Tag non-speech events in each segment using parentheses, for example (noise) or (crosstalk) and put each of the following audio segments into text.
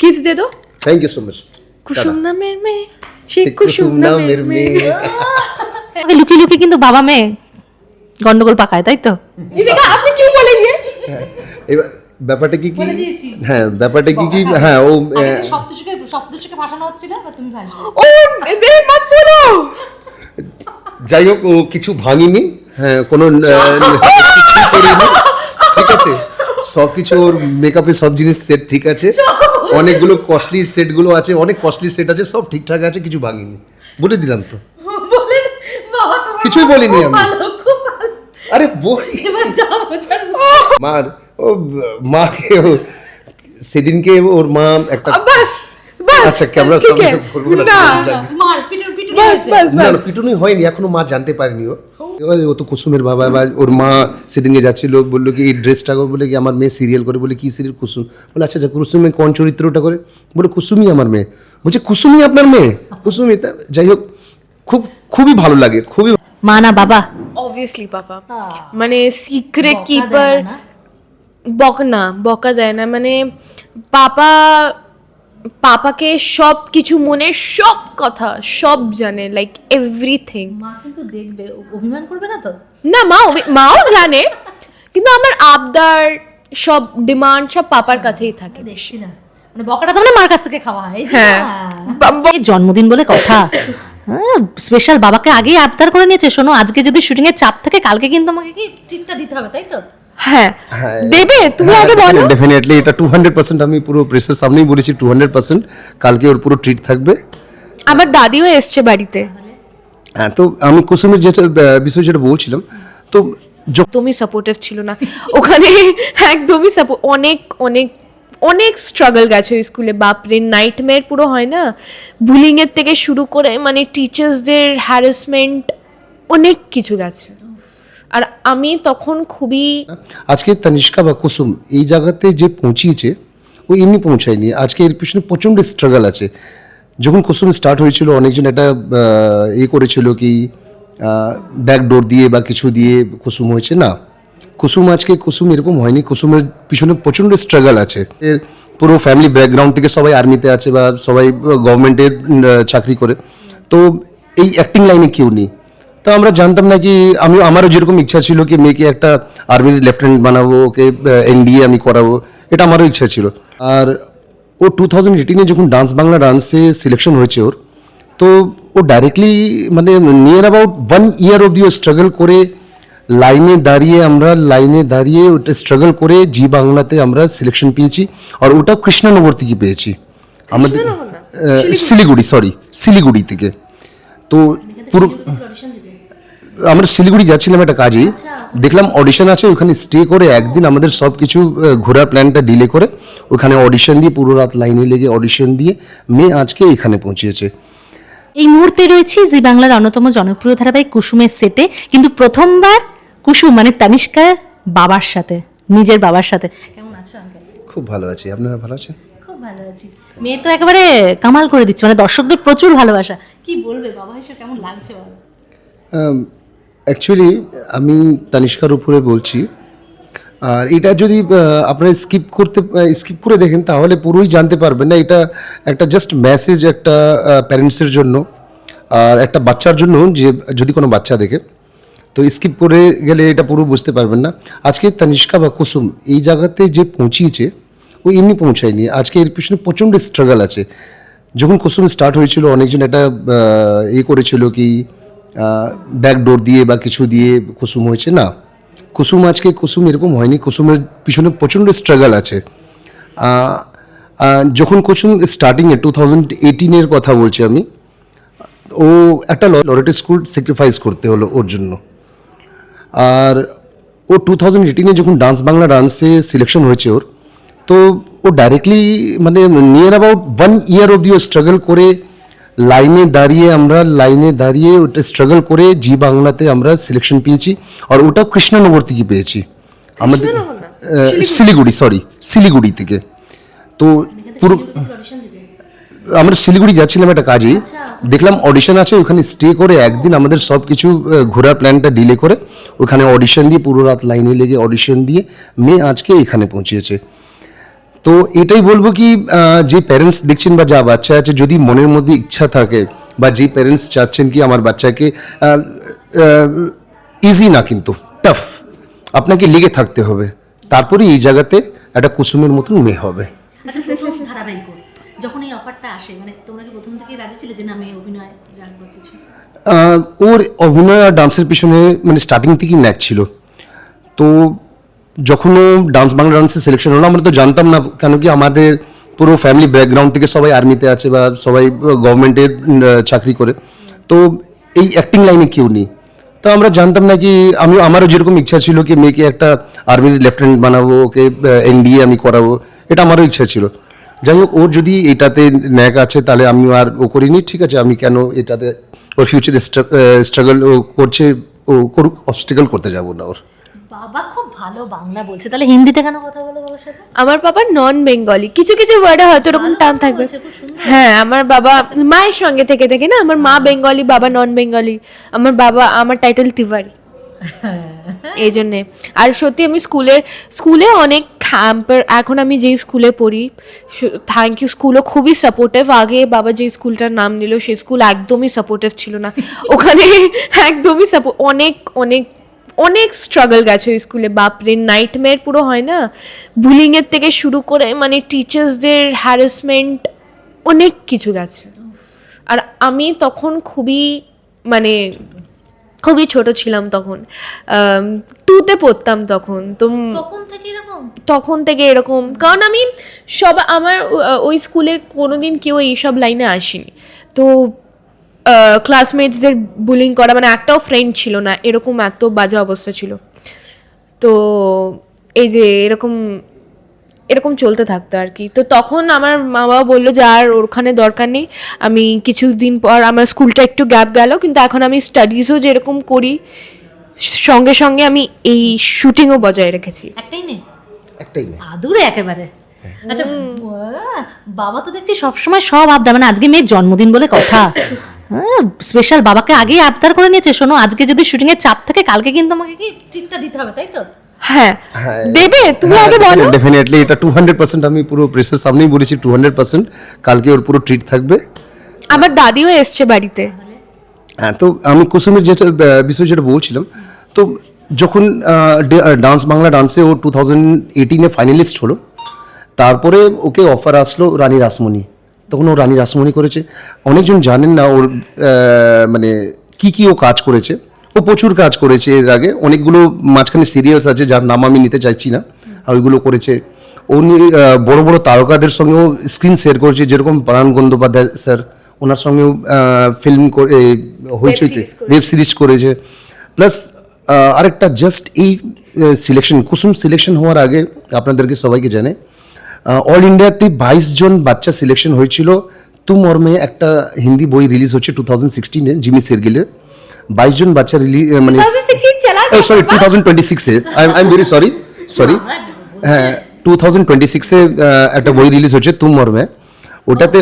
Kiss দে দো thank you so much Kusum নামের মেয়ে সে কুসুম নামের মেয়ে আগে লুকিয়ে লুকিয়ে কিন্তু বাবা মেয়ে। গন্ডগোল পাকায় তাই তো? (laughs) এদিকে আপনি কি বলে গিয়ে? এবার ব্যাপারটা কি কি? হ্যাঁ ব্যাপারটা কি কি? হ্যাঁ ও আহ, সপ্তচুকে সপ্তচুকে ভাসানো হচ্ছিল তুমি ও দে মত বলো। যাই হোক ও কিছু ভাঙিনি। হ্যাঁ কোনো (laughs) (laughs) করিনি। ঠিক আছে। সব কিছু ওর মেকআপে সব জিনিস সেট ঠিক আছে। অনেকগুলো কস্টলি সেটগুলো আছে অনেক কস্টলি সেট আছে সব ঠিকঠাক আছে কিছু ভাঙিনি। বলে দিলাম তো। কিছুই বলিনি আমি। আরে বলি। মার ও মাকে সেদিনকে ওর মা একটা আচ্ছা ক্যামেরা সামনে বলব না না মার পিটুনি হয়নি এখনও মা জানতে পারেনি ও এবার ও তো কুসুমের বাবা বা ওর মা সেদিনকে যাচ্ছিল বলল কি এই ড্রেসটা বলে কি আমার মেয়ে সিরিয়াল করে বলে কি সিরিয়াল কুসুম? বলে আচ্ছা আচ্ছা কুসুমে কোন চরিত্রটা করে। বলে কুসুমই আমার মেয়ে। বলছে কুসুমই আপনার মেয়ে? কুসুমই তা যাই হোক খুব খুবই ভালো লাগে খুবই মা না বাবা? অবভিয়াসলি পাপা মানে সিক্রেট কিপার? বকা না বকা দেয় না। মানে পাপা পাপাকে সব কিছু মনে সব কথা সব জানে লাইক এভরিথিং মা কিন্তু দেখবে অভিমান করবে না তো? না মা মাও জানে কিন্তু আমার আবদার সব ডিমান্ড সব পাপার কাছেই থাকে দেখছি না। মানে বকাটা তো মানে মার কাছ থেকে খাওয়া হয় হ্যাঁ। হ্যাঁ। জন্মদিন বলে কথা। স্পেশাল বাবাকে আগেই আবদার করে নিয়েছে শোনো আজকে যদি শুটিং এর চাপ থাকে কালকে কিন্তু আমাকে কি ট্রিটটা দিতে হবে তাই তো? হ্যাঁ দেবে তুমি আগে বলো। ডেফিনেটলি এটা টু হান্ড্রেড পার্সেন্ট আমি পুরো প্রেসের সামনেই বলেছি টু হান্ড্রেড পার্সেন্ট কালকে ওর পুরো ট্রিট থাকবে। আমার দাদিও এসছে বাড়িতে। হ্যাঁ তো আমি কুসুমের যেটা বিষয় যেটা বলছিলাম তো একদমই সাপোর্টিভ ছিল না। ওখানে একদমই সাপোর্ট অনেক অনেক অনেক স্ট্রাগল গেছে ওই স্কুলে বাপরে নাইটমেয়ার পুরো হয় না? বুলিং এর থেকে শুরু করে মানে টিচার্সদের হ্যারাসমেন্ট অনেক কিছু গেছে। আর আমি তখন খুবই আজকে তানিষ্কা বা কুসুম এই জায়গাতে যে পৌঁছিয়েছে, ও এমনি পৌঁছায়নি। আজকে এর পিছনে প্রচণ্ড স্ট্রাগল আছে। যখন কুসুম স্টার্ট হয়েছিল, অনেকজন একটা এ করেছিল কি ব্যাকডোর দিয়ে বা কিছু দিয়ে কুসুম হয়েছে। না, কুসুম আজকে, কুসুম এরকম হয়নি। কুসুমের পিছনে প্রচণ্ড স্ট্রাগল আছে। এর পুরো ফ্যামিলি ব্যাকগ্রাউন্ড থেকে সবাই আর্মিতে আছে বা সবাই গভর্নমেন্টের চাকরি করে। তো এই অ্যাক্টিং লাইনে কেউ নেই। তো আমরা জানতাম না কি আমি আমারও যেরকম ইচ্ছা ছিল কি মেয়েকে একটা আর্মির লেফটেন্যান্ট বানাবো ওকে এনডিএ আমি করাবো এটা আমারও ইচ্ছা ছিল। আর ও টু থাউজেন্ড এইটিনে যখন ডান্স বাংলা ডান্সে সিলেকশন হয়েছে ওর তো ও ডাইরেক্টলি মানে নিয়ার অ্যাবাউট ওয়ান ইয়ার অব্দি ও স্ট্রাগল করে লাইনে দাঁড়িয়ে আমরা লাইনে দাঁড়িয়ে ওটা স্ট্রাগল করে জি বাংলাতে আমরা সিলেকশন পেয়েছি। আর ওটা কৃষ্ণনগর থেকে পেয়েছি। আমাদের শিলিগুড়ি। সরি শিলিগুড়ি থেকে। তো পুরো আমরা শিলিগুড়ি যাচ্ছিলাম একটা কাজে দেখলাম অডিশন আছে ওখানে স্টে করে একদিন আমাদের সব কিছু ঘোরার প্ল্যানটা ডিলে করে ওখানে অডিশন দিয়ে পুরো রাত লাইনে লেগে অডিশন দিয়ে মেয়ে আজকে এখানে পৌঁছেছে। এই মুহূর্তে রয়েছি জি বাংলার অন্যতম জনপ্রিয় ধারাবাহিক কুসুমের সেটে কিন্তু প্রথমবার কুসুম মানে তানিষ্কার বাবার সাথে নিজের বাবার সাথে। কেমন আছো খুব ভালো আছি। আপনারা ভালো আছেন? খুব ভালো আছি। মেয়ে তো একেবারে কামাল করে দিচ্ছে মানে দর্শকদের প্রচুর ভালোবাসা। কি বলবে বাবা হিসেবে কেমন লাগছে অ্যাকচুয়ালি আমি তানিষ্কার উপরে বলছি। আর এটা যদি আপনারা স্কিপ করতে স্কিপ করে দেখেন তাহলে পুরোই জানতে পারবেন না। এটা একটা জাস্ট মেসেজ একটা প্যারেন্টসের জন্য। আর একটা বাচ্চার জন্য যে যদি কোনো বাচ্চা দেখে। তো স্কিপ করে গেলে এটা পুরো বুঝতে পারবেন না। আজকে তানিষ্কা বা কুসুম এই জায়গাতে যে পৌঁছিয়েছে ও এমনি পৌঁছায়নি। আজকে এর পিছনে প্রচণ্ড স্ট্রাগল আছে। যখন কুসুম স্টার্ট হয়েছিল অনেকজন আহ, এ করেছিল কি ব্যাকডোর দিয়ে বা কিছু দিয়ে কুসুম হয়েছে, না। কুসুম আজকে কুসুম এরকম হয়নি, কুসুমের পিছনে প্রচণ্ড স্ট্রাগল আছে। যখন কুসুম স্টার্টিংয়ে টু থাউজেন্ড এইটিনের কথা বলছি আমি, ও একটা লরেটে স্কুল স্যাক্রিফাইস করতে হলো ওর জন্য। আর ও টু থাউজেন্ড এইটিনে যখন ডান্স বাংলা ডান্সে সিলেকশন হয়েছে ওর, তো ও ডাইরেক্টলি মানে নিয়ার অ্যাবাউট ওয়ান ইয়ার অব্দি ও স্ট্রাগল করে লাইনে দাঁড়িয়ে আমরা লাইনে দাঁড়িয়ে ওটা স্ট্রাগল করে জি বাংলাতে আমরা সিলেকশন পেয়েছি আর ওটাও কৃষ্ণনগর থেকে পেয়েছি। আমাদের শিলিগুড়ি। সরি শিলিগুড়ি থেকে। তো পুরো আমরা শিলিগুড়ি যাচ্ছিলাম একটা কাজে। দেখলাম অডিশন আছে ওখানে স্টে করে একদিন আমাদের সব কিছু ঘোরার প্ল্যানটা ডিলে করে ওখানে অডিশন দিয়ে পুরো রাত লাইনে লেগে অডিশন দিয়ে মেয়ে আজকে এখানে পৌঁছেছে। তো এটাই বলব কি যে প্যারেন্টস দেখছেন বা যা বাচ্চা আছে যদি মনের মধ্যে ইচ্ছা থাকে বা যে প্যারেন্টস চাচ্ছেন কি আমার বাচ্চাকে ইজি না কিন্তু টাফ আপনাকে লেগে থাকতে হবে। তারপরে এই জায়গাতে একটা কুসুমের মতন মেয়ে হবে। আচ্ছা প্রথম ধারাবাহিক। যখন এই অফারটা আসে মানে তোমরা কি প্রথম থেকেই রাজি ছিলে যে না আমি অভিনয় যাক বা কিছু? ওর অভিনয় আর ডান্সের পিছনে মানে স্টার্টিং থেকেই ন্যাক ছিল। তো যখন ও ডান্স বাংলা ডান্সের সিলেকশন হলো, আমরা তো জানতাম না কেন কি আমাদের পুরো ফ্যামিলি ব্যাকগ্রাউন্ড থেকে সবাই আর্মিতে আছে বা সবাই গভর্নমেন্টের চাকরি করে। তো এই অ্যাক্টিং লাইনে কেউ নেই। তো আমরা জানতাম না কি, আমি, আমারও যেরকম ইচ্ছা ছিল কি, মেয়েকে একটা আর্মির লেফটেন্যান্ট বানাবো, ওকে এনডিএ আমি করাবো, এটা আমারও ইচ্ছা ছিল। যাই হোক, ওর যদি এটাতে ন্যাক আছে, তাহলে আমি আর ও করিনি, ঠিক আছে, আমি কেন এটাতে, ওর ফিউচারে স্ট্রাগল ও করছে, ও করুক অবস্টিকল করতে যাব না ওর। বাবা খুব ভালো বাংলা বলছে। তাহলে হিন্দিতে কেন কথা বলো বাবার সাথে? আমার বাবা নন বেঙ্গলি কিছু কিছু ওয়ার্ডে হয়তো এরকম টান থাকবে। হ্যাঁ আমার বাবা মায়ের সঙ্গে থেকে থেকে না আমার মা বেঙ্গলি বাবা নন বেঙ্গলি আমার বাবা আমার টাইটেল তিওয়ারি। এই জন্যে। আর সত্যি আমি স্কুলে স্কুলে অনেক হ্যাম্পার এখন আমি যেই স্কুলে পড়ি থ্যাংক ইউ স্কুলও খুবই সাপোর্টিভ আগে বাবা যে স্কুলটার নাম নিল সেই স্কুল একদমই সাপোর্টিভ ছিল না। ওখানে একদমই সাপোর্ট অনেক অনেক অনেক স্ট্রাগল গেছে ওই স্কুলে বাপরে নাইটমেয়ার পুরো হয় না? বুলিংয়ের থেকে শুরু করে মানে টিচার্সদের হ্যারাসমেন্ট অনেক কিছু গেছে। আর আমি তখন খুবই মানে খুবই ছোট ছিলাম তখন। টুতে পড়তাম তখন। তো তখন থেকে এরকম? তখন থেকে এরকম। কারণ আমি সব আমার ওই স্কুলে কোনোদিন কেউ এইসব লাইনে আসেনি। তো ক্লাসমেটসদের বুলিং করা মানে একটাও ফ্রেন্ড ছিল না এরকম এত বাজে অবস্থা ছিল। তো এই যে এরকম এরকম চলতে থাকতো আর কি। তো তখন আমার মা বাবা বলল যে আর ওখানে দরকার নেই আমি কিছুদিন পর আমার স্কুলটা একটু গ্যাপ গেল কিন্তু এখন আমি স্টাডিজও যেরকম করি সঙ্গে সঙ্গে আমি এই শুটিংও বজায় রেখেছি। একটাই নেই? একটাই না আদুরে একেবারে। আচ্ছা বাবা তো দেখছি সবসময় সব আবদার মানে আজকে মেয়ের জন্মদিন বলে কথা। স্পেশাল বাবাকে আগেই আবদার করে নিয়েছে। শোনো আজকে যদি শুটিং এর চাপ থাকে কালকে কিন্তু আমাকে কি ট্রিটটা দিতে হবে তাই তো? হ্যাঁ। দেবে তুমি আগে বলো। ডেফিনেটলি এটা টু হান্ড্রেড পার্সেন্ট আমি পুরো প্রেসের সামনেই বলেছি টু হান্ড্রেড পার্সেন্ট কালকে ওর পুরো ট্রিট থাকবে। আমার দাদিও এসছে বাড়িতে। হ্যাঁ তো আমি কুসুমের যেটা বিষয় যেটা বলছিলাম তো যখন ডান্স বাংলা ডান্সে ও টু থাউজেন্ড এইটিনে ফাইনালিস্ট হলো তারপরে ওকে অফার আসলো রানী রাসমণি। তখন ও রানী রাসমণি করেছে। অনেকজন জানেন না ওর মানে কি কি ও কাজ করেছে। ও প্রচুর কাজ করেছে এর আগে। অনেকগুলো মাঝখানে সিরিয়ালস আছে যার নাম আমি নিতে চাইছি না। আর ওইগুলো করেছে। উনি বড় বড় তারকাদের সঙ্গেও স্ক্রিন শেয়ার করেছে। যেরকম প্রাণ গঙ্গোপাধ্যায় স্যার ওনার সঙ্গেও ফিল্ম করে হইচইতে ওয়েব সিরিজ করেছে। প্লাস আরেকটা জাস্ট এই সিলেকশন কুসুম সিলেকশন হওয়ার আগে আপনাদেরকে সবাইকে জানে অল ইন্ডিয়াতে বাইশ জন বাচ্চা সিলেকশন হয়েছিল। তু মর্মে একটা হিন্দি বই রিলিজ হচ্ছে টু থাউজেন্ড সিক্সটিনে জিমি সেরগিলের। বাইশ জন বাচ্চা রিলিজ মানে সরি টু থাউজেন্ড টোয়েন্টি সিক্সে I am very sorry sorry হ্যাঁ টু থাউজেন্ড টোয়েন্টি সিক্সে একটা বই রিলিজ হচ্ছে তুম মর্মে ওটাতে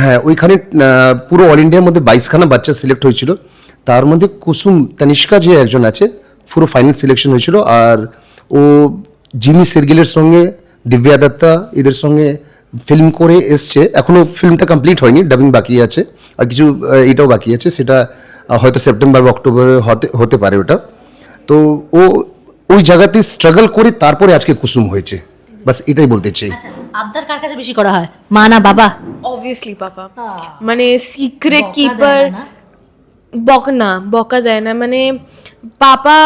হ্যাঁ ওইখানে পুরো অল ইন্ডিয়ার মধ্যে বাইশখানা বাচ্চা সিলেক্ট হয়েছিল। তার মধ্যে কুসুম তানিষ্কা যে একজন আছে পুরো ফাইনাল সিলেকশন হয়েছিল। আর ও জিমি সেরগিলের সঙ্গে দিব্যা দত্তা এদের সঙ্গে ফিল্ম করে এসছে। এখনও ফিল্মটা কমপ্লিট হয়নি ডাবিং বাকি আছে। আর কিছু এটাও বাকি আছে। সেটা হয়তো সেপ্টেম্বর বা অক্টোবরে হতে হতে পারে ওটা। তো ও ওই জায়গাতে স্ট্রাগল করে তারপরে আজকে কুসুম হয়েছে। বাস এটাই বলতে চাই। আচ্ছা আবদার কার কাছে বেশি করা হয়? মা না বাবা? অবভিয়াসলি পাপা মানে সিক্রেট কিপার? বকা না বকা দেয় না। মানে পাপা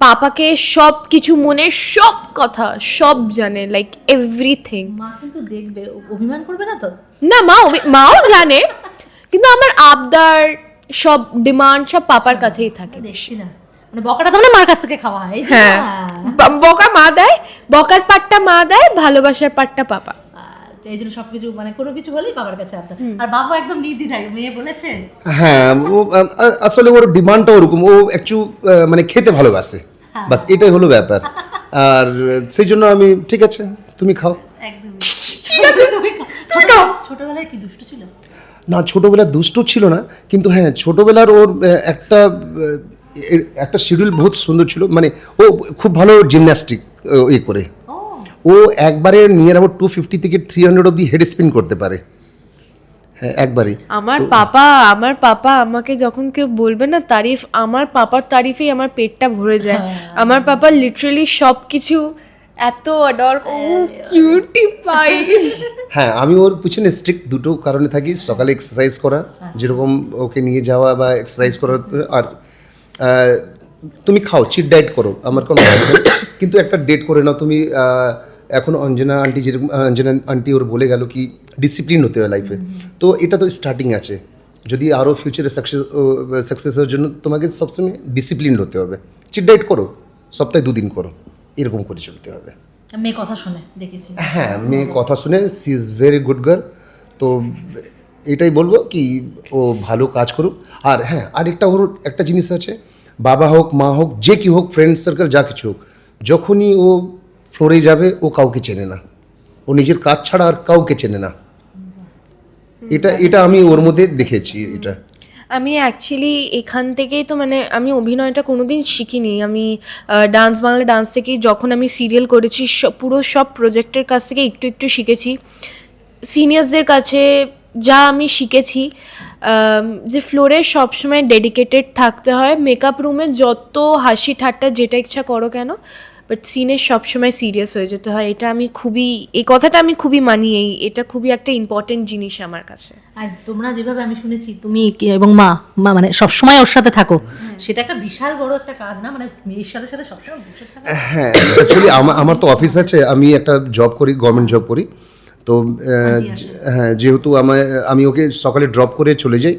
পাপাকে সব কিছু মনে সব কথা সব জানে লাইক এভরিথিং মা কিন্তু দেখবে অভিমান করবে না তো? না মা মাও জানে কিন্তু আমার আবদার সব ডিমান্ড সব পাপার কাছেই থাকে দেখছি না। মানে বকাটা তো মানে মার কাছ থেকে খাওয়া হয় হ্যাঁ। বকা মা দেয় বকার পাটটা মা দেয় ভালোবাসার পাটটা পাপা। এই জন্য সবকিছু মানে কোনো কিছু হলেই বাবার কাছে আবদার। আর বাবা একদম নির্দ্বিধায় মেয়ে বলেছে হ্যাঁ ও আসলে ওর ডিমান্ডটা ওরকম ও একটু মানে খেতে ভালোবাসে। বাস এটাই হলো ব্যাপার। আর সেই জন্য আমি ঠিক আছে তুমি খাও। একদম ছোটবেলায় কি দুষ্ট ছিল? না ছোটোবেলা দুষ্ট ছিল না কিন্তু হ্যাঁ ছোটোবেলার ওর একটা একটা শিডিউল বহুত সুন্দর ছিল। মানে ও খুব ভালো জিমন্যাস্টিক এ করে। ও ও একবারে নিয়ার অ্যাবাউট টু ফিফটি থেকে থ্রি হান্ড্রেড অব্দি হেড স্পিন করতে পারে। হ্যাঁ একবারে আমার পাপা আমার পাপা আমাকে যখন কেউ বলবে না তারিফ আমার পাপার তারিফেই আমার পেটটা ভরে যায়। আমার পাপা লিটারালি সব কিছু এত অডর কিউটি পাই হ্যাঁ আমি ওর পিছনে স্ট্রিক্ট দুটো কারণে থাকি সকালে এক্সারসাইজ করা যেরকম ওকে নিয়ে যাওয়া বা এক্সারসাইজ করা আর তুমি খাও চিট ডায়েট করো আমার কোনো কিন্তু একটা ডেট করে নাও তুমি আহ, এখন অঞ্জনা আন্টি যেরকম অঞ্জনা আন্টি ওর বলে গেল কি ডিসিপ্লিন হতে হয় লাইফে তো এটা তো স্টার্টিং আছে। যদি আরও ফিউচারে সাকসেস সাকসেসের জন্য তোমাকে সবসময় ডিসিপ্লিন হতে হবে। চিট ডায়েট করো সপ্তাহে দুদিন করো এরকম করে চলতে হবে। মেয়ে কথা শুনে দেখেছি। হ্যাঁ মেয়ে কথা শুনে she is very good girl তো এটাই বলব কি ও ভালো কাজ করুক। আর হ্যাঁ আরেকটা ওর একটা জিনিস আছে বাবা হোক মা হোক যে কি হোক ফ্রেন্ড সার্কেল যা কিছু হোক যখনই ও ফ্লোরে যাবে, ও কাউকে চেনে না। ও নিজের কাজ ছাড়া আর কাউকে চেনে না। এটা এটা আমি ওর মধ্যে দেখেছি এটা। আমি অ্যাকচুয়ালি এখান থেকেই তো মানে আমি অভিনয়টা কোনোদিন শিখিনি। আমি ডান্স বাংলা ডান্স থেকেই যখন আমি সিরিয়াল করেছি পুরো সব প্রজেক্টের কাছ থেকে একটু একটু শিখেছি। সিনিয়র্সদের কাছে যা আমি শিখেছি যে ফ্লোরে সবসময় ডেডিকেটেড থাকতে হয়। মেকআপ রুমে যত হাসি ঠাট্টা যেটা ইচ্ছা করো কেন বাট সিনে সবসময় সিরিয়াস হয়ে যেতে হয়। এটা আমি খুবই এই কথাটা আমি খুবই মানি এই এটা খুবই একটা ইম্পর্টেন্ট জিনিস আমার কাছে। আর তোমরা যেভাবে আমি শুনেছি তুমি কি- এবং মা মা মানে সবসময় ওর সাথে থাকো। সেটা একটা বিশাল বড় একটা কাজ না? মানে মেয়ের সাথে সাথে সবসময় বসে থাকা। হ্যাঁ অ্যাকচুয়ালি আমার আমার তো অফিস আছে। আমি একটা জব করি গভর্নমেন্ট জব করি। তো হ্যাঁ যেহেতু আমার আমি ওকে সকালে ড্রপ করে চলে যাই।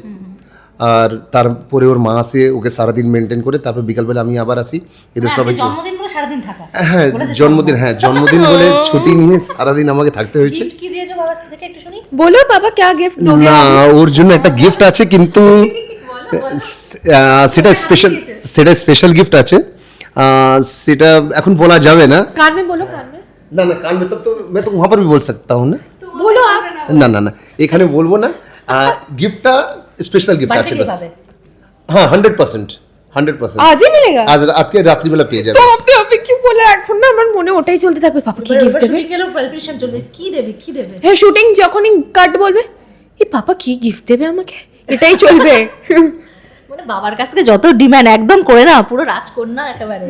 আর তারপরে ওর মা আসে ওকে সারাদিন মেনটেন করে তারপর বিকালবেলা আমি আবার আসি এদের হ্যাঁ, সবাইকে জন্মদিন বলে সারাদিন থাকা হ্যাঁ জন্মদিন হ্যাঁ জন্মদিন বলে ছুটি নিয়ে সারাদিন আমাকে থাকতে হয়েছে গিফট কি দিয়েছো বাবা থেকে একটু শুনি बोलो पापा क्या गिफ्ट दोगे না ওর জন্য একটা গিফট আছে কিন্তু আহ, (laughs) সেটা স্পেশাল সেটা স্পেশাল গিফট আছে আহ, সেটা এখন বলা যাবে না कान में बोलो कान में না না কাল में तब तो मैं तो वहाँ पर भी बोल सकता हूँ ना बोलो आप না না না এখানে বলবো না গিফটটা স্পেশাল গিফট বাড়ি আছে থেকে বাস পাবে হ্যাঁ হান্ড্রেড পার্সেন্ট হান্ড্রেড পার্সেন্ট आज ही मिलेगा আজ আজকে রাত্রিবেলা পেয়ে যাবে তো আপনি আপনি কি বলে এখন না আমার মনে ওটাই চলতে থাকবে পাপা কি গিফট দেবে গেলেও প্যালপিটেশন চলবে কি দেবে কি দেবে হ্যাঁ শুটিং যখনই কাট বলবে এই পাপা কি গিফট দেবে আমাকে এটাই চলবে মানে বাবার কাছ থেকে যত ডিমান্ড একদম করে না পুরো রাজকন্যা একেবারে।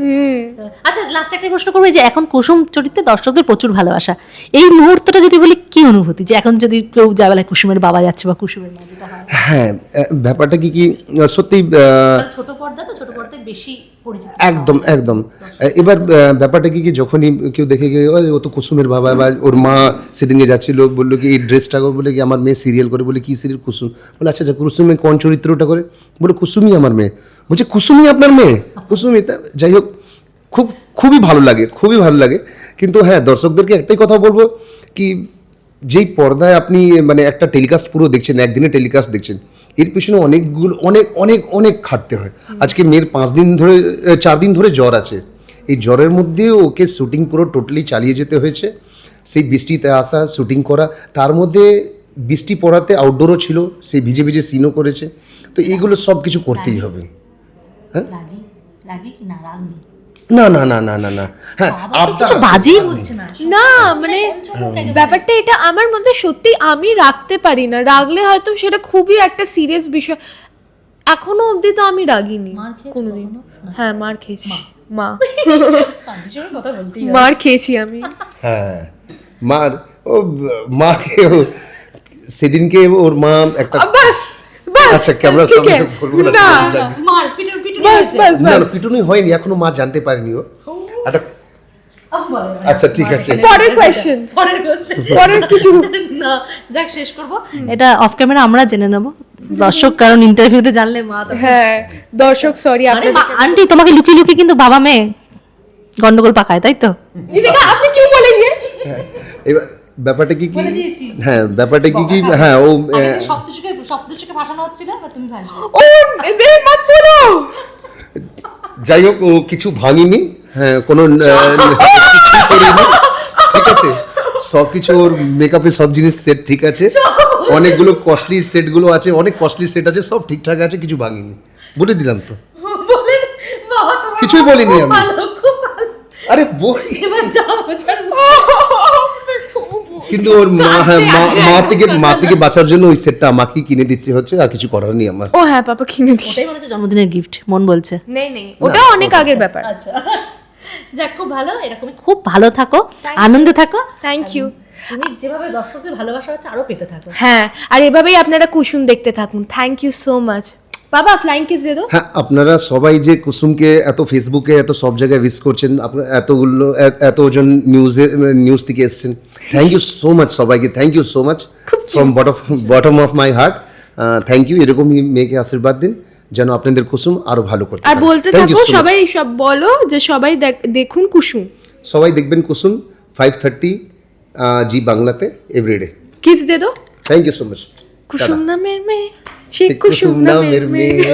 আচ্ছা লাস্ট একটা প্রশ্ন করব যে এখন কুসুম চরিত্রে দর্শকদের প্রচুর ভালোবাসা। এই মুহূর্তটা যদি বলি কি অনুভূতি? যে এখন যদি কেউ যাবেলা কুসুমের বাবা যাচ্ছে বা কুসুমের মা হ্যাঁ। ব্যাপারটা কি কি সত্যি ছোট পর্দা তো ছোট পর্দায় বেশি একদম একদম। এবার ব্যাপারটা কি কি যখনই কেউ দেখে গিয়ে "ওই, ও তো কুসুমের বাবা। বা ওর মা সেদিনকে যাচ্ছিল বলল কি এই ড্রেসটা বলে কি আমার মেয়ে সিরিয়াল করে। বলে কি সিরিয়াল কুসুম। বলে আচ্ছা আচ্ছা কুসুমে কোন চরিত্রটা করে? বলে কুসুমই আমার মেয়ে। বলছে কুসুমই আপনার মেয়ে? কুসুমি তা যাই হোক খুব খুবই ভালো লাগে খুবই ভালো লাগে। কিন্তু হ্যাঁ দর্শকদেরকে একটাই কথা বলব কি যেই পর্দায় আপনি মানে একটা টেলিকাস্ট পুরো দেখছেন একদিনে টেলিকাস্ট দেখছেন এর পিছনে অনেকগুলো অনেক অনেক অনেক খাটতে হয়। আজকে মেয়ের পাঁচ দিন ধরে চার দিন ধরে জ্বর আছে। এই জ্বরের মধ্যে ওকে শ্যুটিং পুরো টোটালি চালিয়ে যেতে হয়েছে। সেই বৃষ্টিতে আসা শ্যুটিং করা তার মধ্যে বৃষ্টি পড়াতে আউটডোরও ছিল সেই ভিজে ভিজে সিনও করেছে। তো এইগুলো সব কিছু করতেই হবে। রাগি রাগি কি না না না না না না না। হ্যাঁ কিছু বাজেই বলছে না না মানে ব্যাপারটা এটা আমার মধ্যে সত্যি আমি রাখতে পারি না। রাগলে হয়তো সেটা খুবই একটা সিরিয়াস বিষয়। এখনও অবধি তো আমি রাগিনি মার কোনোদিন। হ্যাঁ মার খেয়েছি। মা। (laughs) মার খেয়েছি আমি। হ্যাঁ মার ও মাকে ও সেদিনকে ওর মা একটা আচ্ছা, ক্যামেরার ঠিক সামনে বলব না, পিটুনি হয়নি এখনও মা জানতে পারেনি ও। আচ্ছা। একটা আচ্ছা ঠিক আছে। পরের কোশ্চেন পরের কোশ্চেন পরের কিছু। না যাক শেষ করব। এটা অফ ক্যামেরা আমরা জেনে নেব। দর্শক কারণ ইন্টারভিউতে জানলে মা হ্যাঁ দর্শক সরি আপনি আন্টি তোমাকে লুকিয়ে লুকিয়ে কিন্তু বাবা মেয়ে গন্ডগোল পাকায় তাই তো? আপনি কি বলে হ্যাঁ, এবার ব্যাপারটা কি কি? হ্যাঁ ব্যাপারটা কি কি? হ্যাঁ ও সপ্তশকে সপ্তশকে হচ্ছিল তুমি যাই হোক ও কিছু ভাঙিনি। হ্যাঁ কোনো ঠিক আছে? সব কিছু ওর মেকআপে সব জিনিস সেট ঠিক আছে। অনেকগুলো কস্টলি সেটগুলো আছে অনেক কস্টলি সেট আছে সব ঠিকঠাক আছে কিছু ভাঙিনি। বলে দিলাম তো। কিছুই বলিনি আমি। আরে বলি। (laughs) কিন্তু ওর মা হ্যাঁ মা মা থেকে মা থেকে বাঁচার জন্য ওই সেটটা আমাকে কিনে দিচ্ছে হচ্ছে আর কিছু করার নেই আমার। ও হ্যাঁ পাপা কিনে দিই ওটাই মনে হচ্ছে জন্মদিনের গিফট মন বলছে। নেই নেই ওটা অনেক আগের ব্যাপার। আচ্ছা। যাক খুব ভালো এরকমই খুব ভালো থাকো আনন্দে থাকো। থ্যাংক ইউ তুমি যেভাবে দর্শকদের ভালোবাসা হচ্ছে আরও পেতে থাকো। হ্যাঁ আর এভাবেই আপনারা কুসুম দেখতে থাকুন। থ্যাংক ইউ সো মাচ বাবা ফ্লাইং কিস দিয়ে দাও। হ্যাঁ আপনারা সবাই যে কুসুমকে এত ফেসবুকে এত সব জায়গায় উইশ করছেন আপনার এতগুলো এতজন নিউজে নিউজ থেকে এসেছেন থ্যাংক ইউ সো মাচ সবাইকে thank you so much from bottom bottom of my heart thank you এরকমই মেয়েকে আশীর্বাদ দিন যেন আপনাদের কুসুম আরও ভালো করতে আর। বলতে থাকো সবাই সব বলো যে সবাই দেখুন কুসুম। সবাই দেখবেন কুসুম ফাইভ থার্টি জি বাংলাতে এভরিডে কিস দিয়ে দাও। Thank you so much Kusum নামের মেয়ে সেই কুসুম নামের মেয়ে